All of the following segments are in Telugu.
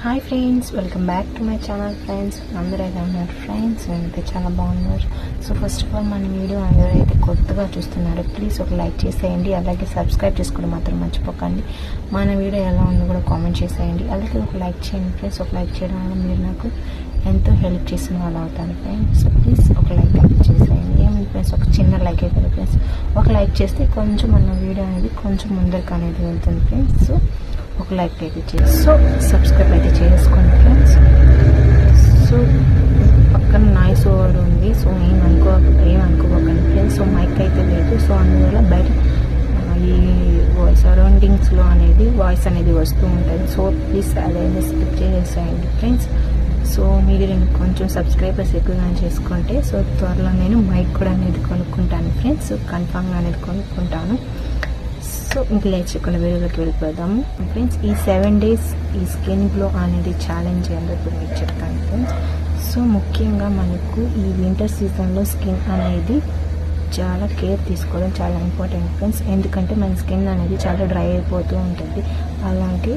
Hi friends welcome back to my channel friends అందరూ ఎలా ఉన్నారు? ఫ్రెండ్స్ నేనైతే చాలా బాగున్నారు. సో ఫస్ట్ ఆఫ్ ఆల్ మన వీడియో అందరూ అయితే కొత్తగా చూస్తున్నారు ప్లీజ్ ఒక లైక్ చేసేయండి. అలాగే సబ్స్క్రైబ్ చేసుకోవడం మాత్రం మర్చిపోకండి. మన వీడియో ఎలా ఉందో కూడా కామెంట్ చేసేయండి. అలాగే ఒక లైక్ చేయండి ఫ్రెండ్స్ ఒక లైక్ చేయడం వల్ల మీరు నాకు ఎంతో హెల్ప్ చేసిన వాళ్ళు అవుతాను ఫ్రెండ్స్ సో ప్లీజ్ ఒక లైక్ అయితే చేసేయండి. ఏమైంది ఫ్రెండ్స్ ఒక చిన్న లైక్ అయితే ఫ్రెండ్స్ ఒక లైక్ చేస్తే కొంచెం మన వీడియో అనేది కొంచెం ముందరికి అనేది వెళ్తుంది ఫ్రెండ్స్ సో ఒక లైక్ అయితే చేసి సో సబ్స్క్రైబ్ అయితే చేసుకోండి ఫ్రెండ్స్. సో పక్కన నాయిస్ ఓవర్ ఉంది. సో ఏం అనుకో ఏం అనుకోకండి ఫ్రెండ్స్. సో మైక్ అయితే లేదు. సో అందువల్ల బయట ఈ వాయిస్ సరౌండింగ్స్లో అనేది వాయిస్ అనేది వస్తూ ఉంటుంది. సో ప్లీజ్ అదైనా స్కిప్ చేసేయండి ఫ్రెండ్స్. సో మీరు కొంచెం సబ్స్క్రైబర్స్ ఎక్కువగా చేసుకుంటే సో త్వరలో నేను మైక్ కూడా అనేది కొనుక్కుంటాను ఫ్రెండ్స్. కన్ఫామ్గా అనేది కొనుక్కుంటాను. సో ఇంకా లేచకుండా వీడియోలోకి వెళ్ళిపోదాము ఫ్రెండ్స్ ఈ సెవెన్ డేస్ ఈ స్కిన్ గ్లో అనేది ఛాలెంజ్ ఏంటో ఇప్పుడు మీకు చెప్తాను ఫ్రెండ్స్ సో ముఖ్యంగా మనకు ఈ వింటర్ సీజన్లో స్కిన్ అనేది చాలా కేర్ తీసుకోవడం చాలా ఇంపార్టెంట్ ఫ్రెండ్స్ ఎందుకంటే మన స్కిన్ అనేది చాలా డ్రై అయిపోతూ ఉంటుంది. అలాంటి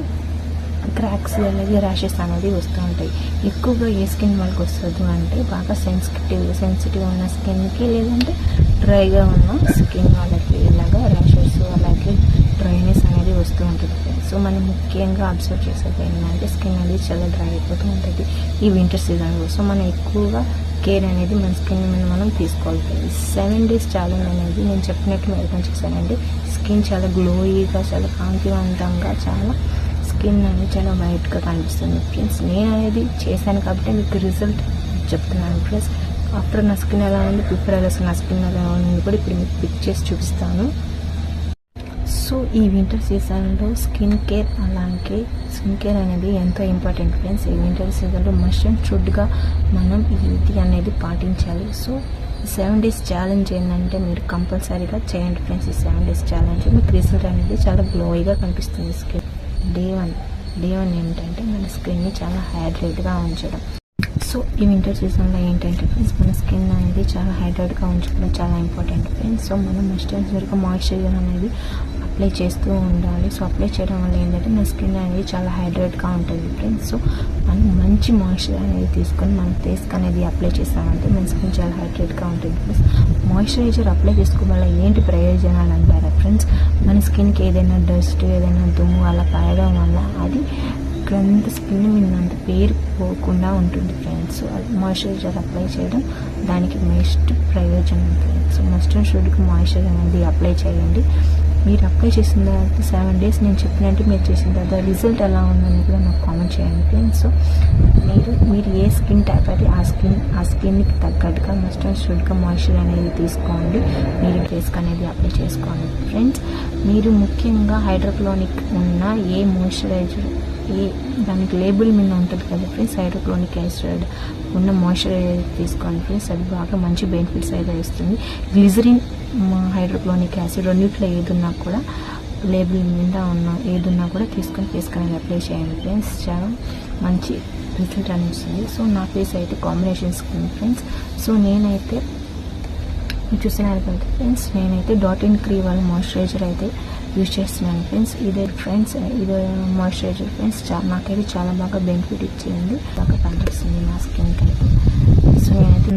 క్రాక్స్ అనేది ర్యాషెస్ అనేది వస్తూ ఉంటాయి. ఎక్కువగా ఏ స్కిన్ వాళ్ళకి వస్తుంది అంటే బాగా సెన్సిటివ్ సెన్సిటివ్ ఉన్న స్కిన్కి లేదంటే డ్రైగా ఉన్న స్కిన్ వాళ్ళకి ఇలాగా ర్యాషెస్ అలాగే డ్రైనెస్ అనేది వస్తూ ఉంటుంది సో మనం ముఖ్యంగా అబ్జర్వ్ చేసేది ఏంటంటే స్కిన్ అనేది చాలా డ్రై అయిపోతూ ఉంటుంది ఈ వింటర్ సీజన్లో సో మనం ఎక్కువగా కేర్ అనేది మన స్కిన్ మీద మనం తీసుకోవాలి సెవెన్ డేస్ ఛాలెంజ్ అనేది నేను చెప్పినట్టు మెయింటైన్ చేశానండి స్కిన్ చాలా గ్లోయీగా చాలా కాంతివంతంగా చాలా స్కిన్ అనేది చాలా వైట్గా కనిపిస్తుంది ఫ్రెండ్స్ నేను అనేది చేశాను కాబట్టి మీకు రిజల్ట్ చెప్తున్నాను ఫ్రెండ్స్ ఆఫ్టర్ నా స్కిన్ ఎలా ఉంది ప్రిఫర్ ఎలా నా స్కిన్ ఎలా ఉంది కూడా ఇప్పుడు మీకు పిక్ చేసి చూపిస్తాను. సో ఈ వింటర్ సీజన్లో స్కిన్ కేర్ అలాగే స్కిన్ కేర్ అనేది ఎంతో ఇంపార్టెంట్ ఫ్రెండ్స్ ఈ వింటర్ సీజన్లో మస్ట్ అండ్ షుడ్గా మనం ఇది అనేది పాటించాలి. సో సెవెన్ డేస్ ఛాలెంజ్ ఏంటంటే మీరు కంపల్సరీగా చేయండి ఫ్రెండ్స్ ఈ సెవెన్ డేస్ ఛాలెంజ్ మీకు రిజల్ట్ అనేది చాలా గ్లోయిగా కనిపిస్తుంది skin day one day one ఏంటంటే మన స్కిన్ని చాలా హైడ్రేట్గా ఉంచడం. సో ఈ వింటర్ సీజన్లో ఏంటంటే ఫ్రెండ్స్ మన స్కిన్ అనేది చాలా హైడ్రేట్గా ఉంచుకోవడం చాలా ఇంపార్టెంట్ ఫ్రెండ్స్ సో మనం మస్ట్ అండ్ మాయిశ్చరైజర్ అనేది అప్లై చేస్తూ ఉండాలి. సో అప్లై చేయడం వల్ల ఏంటంటే మన స్కిన్ అనేది చాలా హైడ్రేట్గా ఉంటుంది ఫ్రెండ్స్. సో మనం మంచి మాయిశ్చర్ అనేది తీసుకొని మన ఫేస్కి అనేది అప్లై చేస్తామంటే మన స్కిన్ చాలా హైడ్రేట్గా ఉంటుంది ఫ్రెండ్స్. మాయిశ్చరైజర్ అప్లై చేసుకోవడం వల్ల ఏంటి ప్రయోజనాలు అంటారా ఫ్రెండ్స్? మన స్కిన్కి ఏదైనా డస్ట్ ఏదైనా దుమ్ము అలా పడడం వల్ల అది ఇక్కడంత స్కిన్ మీద అంత పేరు పోకుండా ఉంటుంది ఫ్రెండ్స్. మాయిశ్చరైజర్ అప్లై చేయడం దానికి బెస్ట్ ప్రయోజనం ఫ్రెండ్స్. మస్ట్ అండ్ షుడ్కి మాయిశ్చరైజర్ అనేది అప్లై చేయండి. మీరు అప్లై చేసిన తర్వాత సెవెన్ డేస్ నేను చెప్పినట్టు మీరు చేసిన తర్వాత రిజల్ట్ ఎలా ఉందని కూడా నాకు కామెంట్ చేయండి ఫ్రెండ్స్ సో మీరు మీరు ఏ స్కిన్ టైప్ అయితే ఆ స్కిన్ ఆ స్కిన్కి తగ్గట్టుగా మస్ట్ అండ్ షుడ్గా మాయిశ్చర్ అనేది తీసుకోండి. మీరు ఫేస్కి అనేది అప్లై చేసుకోండి. ఫ్రెండ్స్ మీరు ముఖ్యంగా హైడ్రోక్లోనిక్ ఉన్న ఏ మాయిశ్చరైజర్ దానికి లేబుల్ మీద ఉంటుంది కదా ఫ్రెండ్స్ హైడ్రోక్లోనిక్ యాసిడ్ ఉన్న మాయిశ్చరైజర్ తీసుకోండి ఫ్రెండ్స్ అది బాగా మంచి బెనిఫిట్స్ అయితే ఇస్తుంది. గ్లిజరిన్ హైడ్రోక్లోనిక్ యాసిడ్ రెండిట్లో ఏదున్నా కూడా లేబుల్ మీద ఉన్న ఏదున్నా కూడా తీసుకొని ఫేస్ అనేది అప్లై చేయండి ఫ్రెండ్స్. చాలా మంచి రిజల్ట్ అనిపిస్తుంది సో నా ఫేస్ అయితే కాంబినేషన్ స్కిన్ ఫ్రెండ్స్. సో నేనైతే మీరు చూస్తున్నారు కదా ఫ్రెండ్స్ నేనైతే డాట్ ఇన్ క్రీ వాళ్ళ మాయిశ్చరైజర్ అయితే యూజ్ చేస్తున్నాను ఫ్రెండ్స్ ఇదే ఫ్రెండ్స్ ఇదే మాయిశ్చరైజర్ ఫ్రెండ్స్ నాకైతే చాలా బాగా బెనిఫిట్ ఇచ్చింది. బాగా పనిచేస్తుంది నా స్కిన్కి అయితే సో నేనైతే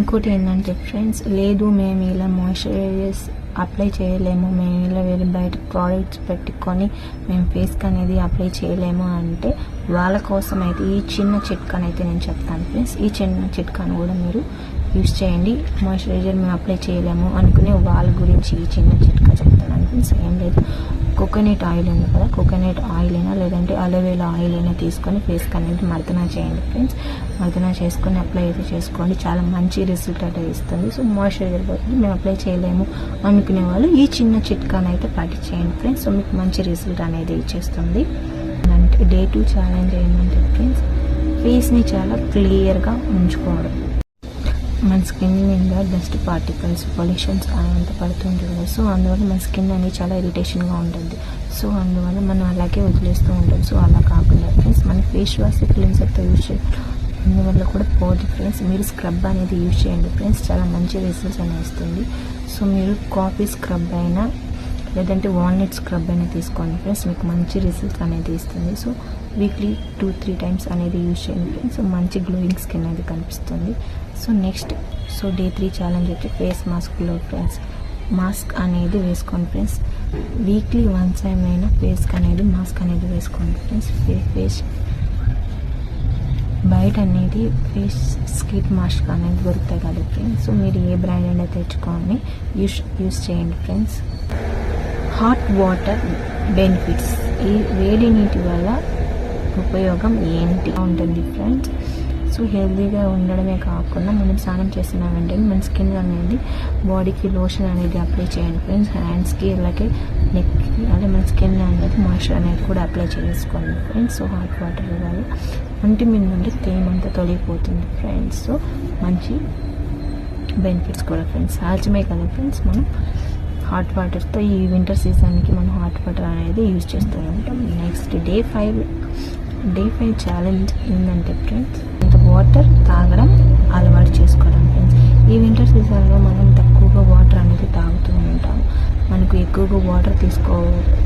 ఇంకోటి ఏంటంటే ఫ్రెండ్స్ లేదు మేము ఇలా మాయిశ్చరైజర్స్ అప్లై చేయలేము. మేము ఇలా వేరే బయట ప్రోడక్ట్స్ పెట్టుకొని మేము ఫేస్కి అనేది అప్లై చేయలేము అంటే వాళ్ళ కోసం అయితే ఈ చిన్న చిట్కాని అయితే నేను చెప్తాను. ఫ్రెండ్స్ ఈ చిన్న చిట్కాను కూడా మీరు యూస్ చేయండి. మాయిశ్చరైజర్ మేము అప్లై చేయలేము అనుకునే వాళ్ళ గురించి ఈ చిన్న చిట్కా చెప్తున్నాను ఫ్రెండ్స్ ఏం లేదు కోకోనట్ ఆయిల్ ఉంది కదా కోకోనట్ ఆయిల్ అయినా లేదంటే అలోవేలా ఆయిల్ అయినా తీసుకొని ఫేస్కి అనేది మర్దన చేయండి ఫ్రెండ్స్. మర్దన చేసుకొని అప్లై అయితే చేసుకోండి. చాలా మంచి రిజల్ట్ అయితే ఇస్తుంది. సో మాయిశ్చరైజర్ పోతుంది. మేము అప్లై చేయలేము అనుకునే వాళ్ళు ఈ చిన్న చిట్కాని అయితే పాటించేయండి ఫ్రెండ్స్. సో మీకు మంచి రిజల్ట్ అనేది ఇచ్చేస్తుంది. అంటే డే టూ ఛాలెంజ్ ఏంటంటే ఫ్రెండ్స్ ఫేస్ని చాలా క్లియర్గా ఉంచుకోవడం. మన స్కిన్ మీద డస్ట్ పార్టికల్స్ పొల్యూషన్స్ అంత పడుతుంటుంది కదా. సో అందువల్ల మన స్కిన్ అనేది చాలా ఇరిటేషన్గా ఉంటుంది. సో అందువల్ల మనం అలాగే వదిలేస్తూ ఉంటాం. సో అలా కాకుండా ఫ్రెండ్స్ మన ఫేస్ వాష్ క్లిన్సర్తో యూజ్ చేయాలి అందువల్ల కూడా పోదు ఫ్రెండ్స్. మీరు స్క్రబ్ అనేది యూజ్ చేయండి ఫ్రెండ్స్. చాలా మంచి రిజల్ట్స్ అనేది ఇస్తుంది సో మీరు కాఫీ స్క్రబ్ అయినా లేదంటే వాల్నట్ స్క్రబ్ అనేది తీసుకోండి ఫ్రెండ్స్. మీకు మంచి రిజల్ట్స్ అనేది ఇస్తుంది so weekly two three times అనేది యూజ్ చేయండి ఫ్రెండ్స్ సో మంచి గ్లోయింగ్ స్కిన్ అనేది కనిపిస్తుంది. So next so day three challenge వచ్చి ఫేస్ మాస్క్లో ఫ్రెండ్స్ మాస్క్ అనేది వేసుకోండి ఫ్రెండ్స్ వీక్లీ వన్ టైం అయినా ఫేస్కి అనేది మాస్క్ అనేది వేసుకోండి ఫ్రెండ్స్ ఫేస్ బయట అనేది ఫేస్ స్కిన్ మాస్క్ అనేది దొరుకుతాయి కదా ఫ్రెండ్స్ సో మీరు ఏ బ్రాండ్ అయినా తెచ్చుకొని యూస్ యూస్ చేయండి ఫ్రెండ్స్ హాట్ వాటర్ బెనిఫిట్స్ ఈ వేడి నీటి వల్ల ఉపయోగం ఏంటి? ఉంటుంది ఫ్రెండ్స్ సో హెల్తీగా ఉండడమే కాకుండా మనం స్నానం చేస్తున్నాం వెంటనే మన స్కిన్ అనేది బాడీకి లోషన్ అనేది అప్లై చేయండి ఫ్రెండ్స్ హ్యాండ్స్కి అలాగే నెక్కి అలాగే మన స్కిన్ అనేది మాయిశ్చర్ అనేది కూడా అప్లై చేసుకోండి ఫ్రెండ్స్ సో హాట్ వాటర్ వల్ల ఒంటి మీద నుండి తేమంతా తొలగిపోతుంది ఫ్రెండ్స్ సో మంచి బెనిఫిట్స్ కూడా ఫ్రెండ్స్ సహజమే కదా ఫ్రెండ్స్ మనం హాట్ వాటర్తో ఈ వింటర్ సీజన్కి మనం హాట్ వాటర్ అనేది యూజ్ చేస్తూ ఉంటాం. Next day five day five challenge ఏంటంటే ఫ్రెండ్స్ ఇంత వాటర్ తాగడం అలవాటు చేసుకోవడం ఫ్రెండ్స్ ఈ వింటర్ సీజన్లో మనం తక్కువగా వాటర్ అనేది తాగుతూ ఉంటాం మనకు ఎక్కువగా వాటర్ తీసుకో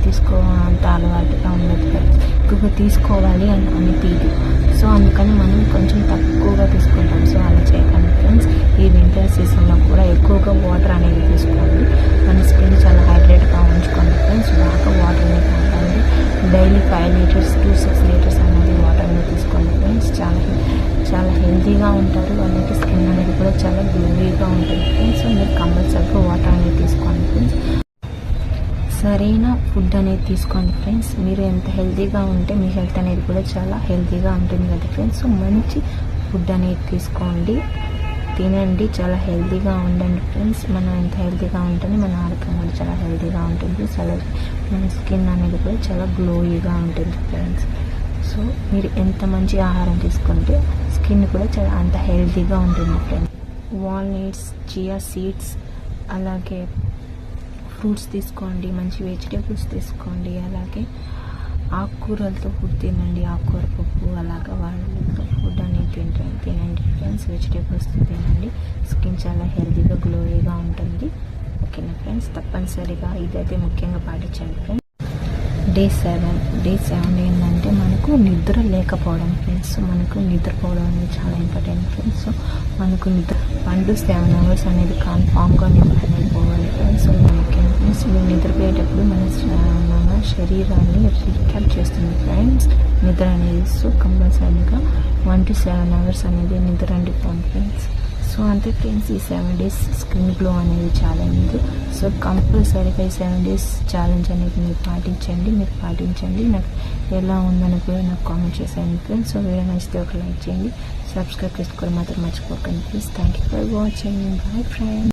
తీసుకో అంత అలవాటుగా ఉండదు ఫ్రెండ్స్ ఎక్కువగా తీసుకోవాలి అని అనిపించదు సో అందుకని మనం కొంచెం తక్కువగా తీసుకుంటాం. సో అలా చేయకండి ఫ్రెండ్స్ ఈ వింటర్ సీజన్లో కూడా ఎక్కువగా వాటర్ అనేది గ్లోవీగా ఉంటుంది ఫ్రెండ్స్ మీరు కంపల్సరీగా వాటర్ అనేది తీసుకోండి ఫ్రెండ్స్ సరైన ఫుడ్ అనేది తీసుకోండి ఫ్రెండ్స్ మీరు ఎంత హెల్తీగా ఉంటే మీ హెల్త్ అనేది కూడా చాలా హెల్తీగా ఉంటుంది కదా ఫ్రెండ్స్ సో మంచి ఫుడ్ అనేది తీసుకోండి. తినండి చాలా హెల్తీగా ఉండండి ఫ్రెండ్స్ మనం ఎంత హెల్తీగా ఉంటుంది మన ఆరోగ్యం కూడా చాలా హెల్తీగా ఉంటుంది. చాలా మన స్కిన్ అనేది కూడా చాలా గ్లోయీగా ఉంటుంది ఫ్రెండ్స్ సో మీరు ఎంత మంచి ఆహారం తీసుకుంటే స్కిన్ కూడా చాలా అంత హెల్తీగా ఉంటుంది ఫ్రెండ్స్ వాల్నట్స్ చియా సీడ్స్ అలాగే ఫ్రూట్స్ తీసుకోండి మంచి వెజిటేబుల్స్ తీసుకోండి అలాగే ఆకుకూరలతో ఫుడ్ తినండి ఆకుకూర పప్పు అలాగా వాళ్ళతో ఫుడ్ అనేది తింటాను తినండి ఫ్రెండ్స్ వెజిటేబుల్స్ తినండి స్కిన్ చాలా హెల్తీగా గ్లోయిగా ఉంటుంది. ఓకేనా ఫ్రెండ్స్? తప్పనిసరిగా ఇదైతే ముఖ్యంగా పాటించండి friends day seven day seven ఏంటంటే మనకు నిద్ర లేకపోవడం ఫ్రెండ్స్ మనకు నిద్రపోవడం అనేది చాలా ఇంపార్టెంట్ ఫ్రెండ్స్ సో మనకు నిద్ర వన్ టు సెవెన్ అవర్స్ అనేది కన్ఫామ్గా నిద్ర అనేది పోవాలి ఫ్రెండ్స్ సో ముఖ్యం ఫ్రెండ్స్ నిద్రపోయేటప్పుడు మన మన శరీరాన్ని రీక్యాప్ చేస్తుంది ఫ్రెండ్స్ నిద్ర అనేది సో కంపల్సరీగా వన్ టు సెవెన్ అవర్స్ అనేది నిద్ర అంటే ఫ్రెండ్స్ సో అంతే ఫ్రెండ్స్ ఈ సెవెన్ డేస్ స్క్రీన్ గ్లో అనేది ఛాలెంజ్ సో కంపల్సరీగా ఈ సెవెన్ డేస్ ఛాలెంజ్ అనేది మీరు పాటించండి మీరు పాటించండి. నాకు ఎలా ఉందని కూడా నాకు కామెంట్ చేశాను ఫ్రెండ్స్ సో వీడియో నచ్చితే ఒక లైక్ చేయండి. సబ్స్క్రైబ్ చేసుకోవడం మాత్రం మర్చిపోకండి. Please thank you for watching bye friends